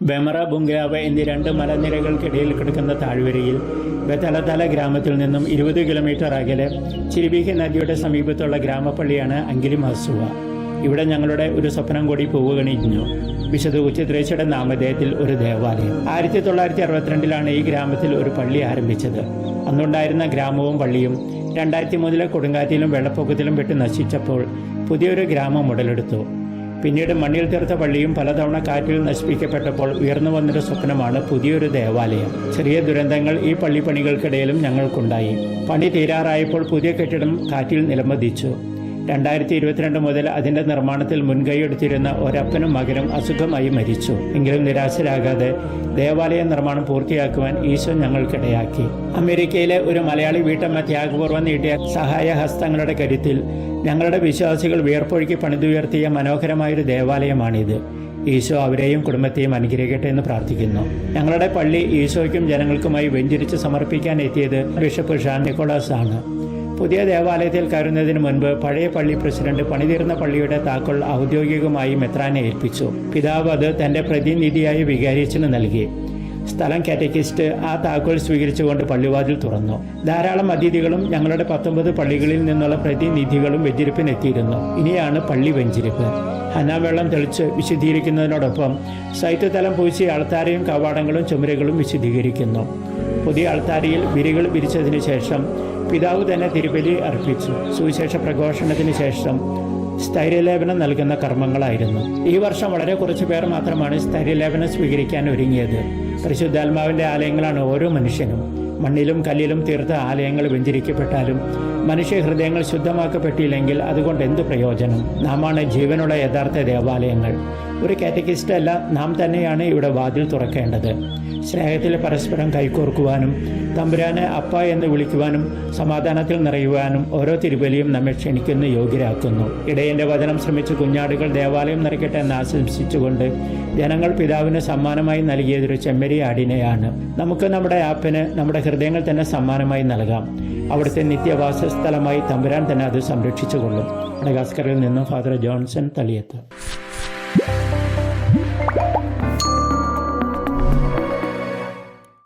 ബെമറ ബുങ്കാവ് എന്നീ രണ്ട് മലനിരകൾക്കിടയിൽ കിടക്കുന്ന താഴ്വരയിൽ ബതലതല ഗ്രാമത്തിൽ നിന്നും ഇരുപത് കിലോമീറ്റർ അകലെ ചിരിബിഹി നദിയുടെ സമീപത്തുള്ള ഗ്രാമപ്പള്ളിയാണ് അങ്കിലി മഹസുവ ഇവിടെ ഞങ്ങളുടെ ഒരു സ്വപ്നം കൂടി പോവുകണിഞ്ഞു. വിശുദ്ധ ഉച്ചത്രേശയുടെ നാമധേയത്തിൽ ഒരു ദേവാലയം. ആയിരത്തി തൊള്ളായിരത്തി അറുപത്തിരണ്ടിലാണ് ഈ ഗ്രാമത്തിൽ ഒരു പള്ളി ആരംഭിച്ചത്. അന്നുണ്ടായിരുന്ന ഗ്രാമവും പള്ളിയും രണ്ടായിരത്തി മൂന്നിലെ കൊടുങ്കാറ്റിലും വെള്ളപ്പൊക്കത്തിലും വിട്ട് നശിച്ചപ്പോൾ പുതിയൊരു ഗ്രാമം ഉടലെടുത്തു. പിന്നീട് മണ്ണിൽ തീർത്ത പള്ളിയും പലതവണ കാറ്റിൽ നശിപ്പിക്കപ്പെട്ടപ്പോൾ ഉയർന്നു വന്നൊരു സ്വപ്നമാണ് പുതിയൊരു ദേവാലയം. ചെറിയ ദുരന്തങ്ങൾ ഈ പള്ളിപ്പണികൾക്കിടയിലും ഞങ്ങൾക്കുണ്ടായി. പണി തീരാറായപ്പോൾ പുതിയ കെട്ടിടം കാറ്റിൽ നിലംപതിച്ചു രണ്ടായിരത്തി ഇരുപത്തിരണ്ട് മുതൽ അതിന്റെ നിർമ്മാണത്തിൽ മുൻകൈയെടുത്തിരുന്ന ഒരപ്പനും മകനും അസുഖമായി മരിച്ചു. എങ്കിലും നിരാശരാകാതെ ദേവാലയ നിർമ്മാണം പൂർത്തിയാക്കുവാൻ ഈശോ ഞങ്ങൾക്കിടയാക്കി. അമേരിക്കയിലെ ഒരു മലയാളി വീട്ടമ്മ ത്യാഗപൂർവം നീട്ടിയ സഹായ ഹസ്തങ്ങളുടെ കരുത്തിൽ ഞങ്ങളുടെ വിശ്വാസികൾ വിയർപ്പൊഴുക്കി പണിതുയർത്തിയ മനോഹരമായൊരു ദേവാലയമാണിത്. ഈശോ അവരെയും കുടുംബത്തെയും അനുഗ്രഹിക്കട്ടെ എന്ന് പ്രാർത്ഥിക്കുന്നു. ഞങ്ങളുടെ പള്ളി ഈശോയ്ക്കും ജനങ്ങൾക്കുമായി വെഞ്ചരിച്ച് സമർപ്പിക്കാൻ എത്തിയത് ബിഷപ്പ് ഷാൻ നിക്കോളാസ് ആണ് പുതിയ ദേവാലയത്തിൽ കയറുന്നതിന് മുൻപ് പഴയ പള്ളി പ്രസിഡന്റ് പണിതീർന്ന പള്ളിയുടെ താക്കോൽ ഔദ്യോഗികമായി മെത്രാനെ ഏൽപ്പിച്ചു. പിതാവ് അത് തന്റെ പ്രതിനിധിയായ വികാരിച്ചിന് നൽകി. സ്ഥലം കാറ്റക്കിസ്റ്റ് ആ താക്കോൽ സ്വീകരിച്ചുകൊണ്ട് പള്ളിവാതിൽ തുറന്നു. ധാരാളം അതിഥികളും ഞങ്ങളുടെ പത്തൊമ്പത് പള്ളികളിൽ നിന്നുള്ള പ്രതിനിധികളും വെഞ്ചിരിപ്പിനെത്തിയിരുന്നു ഇനിയാണ് പള്ളി വെഞ്ചിരിപ്പ്. ഹനാവെള്ളം തെളിച്ച് വിശദീകരിക്കുന്നതിനോടൊപ്പം സൈത്യതലം പൂശി അൾത്താരയും കവാടങ്ങളും ചുമരുകളും വിശദീകരിക്കുന്നു. പുതിയ അൾത്താരിയിൽ വിരികൾ വിരിച്ചതിന് ശേഷം പിതാവ് തന്നെ തിരുബലി അർപ്പിച്ചു. സുവിശേഷ പ്രഘോഷണത്തിന് ശേഷം സ്ഥൈര്യലേപനം നൽകുന്ന കർമ്മങ്ങളായിരുന്നു. ഈ വർഷം വളരെ കുറച്ച് പേർ മാത്രമാണ് സ്ഥൈര്യലേപനം സ്വീകരിക്കാൻ ഒരുങ്ങിയത്. പരിശുദ്ധാത്മാവിന്റെ ആലയങ്ങളാണ് ഓരോ മനുഷ്യനും. മണ്ണിലും കല്ലിലും തീർത്ത ആലയങ്ങൾ വെഞ്ചരിക്കപ്പെട്ടാലും മനുഷ്യ ഹൃദയങ്ങൾ ശുദ്ധമാക്കപ്പെട്ടില്ലെങ്കിൽ അതുകൊണ്ട് എന്ത് പ്രയോജനം? നാമാണ് ജീവനുള്ള യഥാർത്ഥ ദേവാലയങ്ങൾ. ഒരു കാറ്റഗിസ്റ്റല്ല അല്ല നാം തന്നെയാണ് ഇവിടെ വാതിൽ തുറക്കേണ്ടത്. സ്നേഹത്തിൽ പരസ്പരം കൈകോർക്കുവാനും തമ്പുരാനെ അപ്പ എന്ന് വിളിക്കുവാനും സമാധാനത്തിൽ നിറയുവാനും ഓരോ തിരുവലിയും നമ്മെ ക്ഷണിക്കുന്ന യോഗ്യരാക്കുന്നു. ഇടയന്റെ വചനം ശ്രമിച്ച് കുഞ്ഞാടുകൾ ദേവാലയം നിറയ്ക്കട്ടെ എന്ന് ആശംസിച്ചുകൊണ്ട് ജനങ്ങൾ പിതാവിന് സമ്മാനമായി നൽകിയതൊരു ചെമ്മരി ആടിനെയാണ് നമുക്ക് നമ്മുടെ ആപ്പിന് നമ്മുടെ ഹൃദയങ്ങൾ തന്നെ സമ്മാനമായി നൽകാം. അവിടുത്തെ നിത്യവാസ സ്ഥലമായി തമ്പുരാൻ തന്നെ അത് സംരക്ഷിച്ചുകൊള്ളും. മഡഗാസ്കറിൽ നിന്നും ഫാദർ ജോൺസൺ തളിയത്ത്.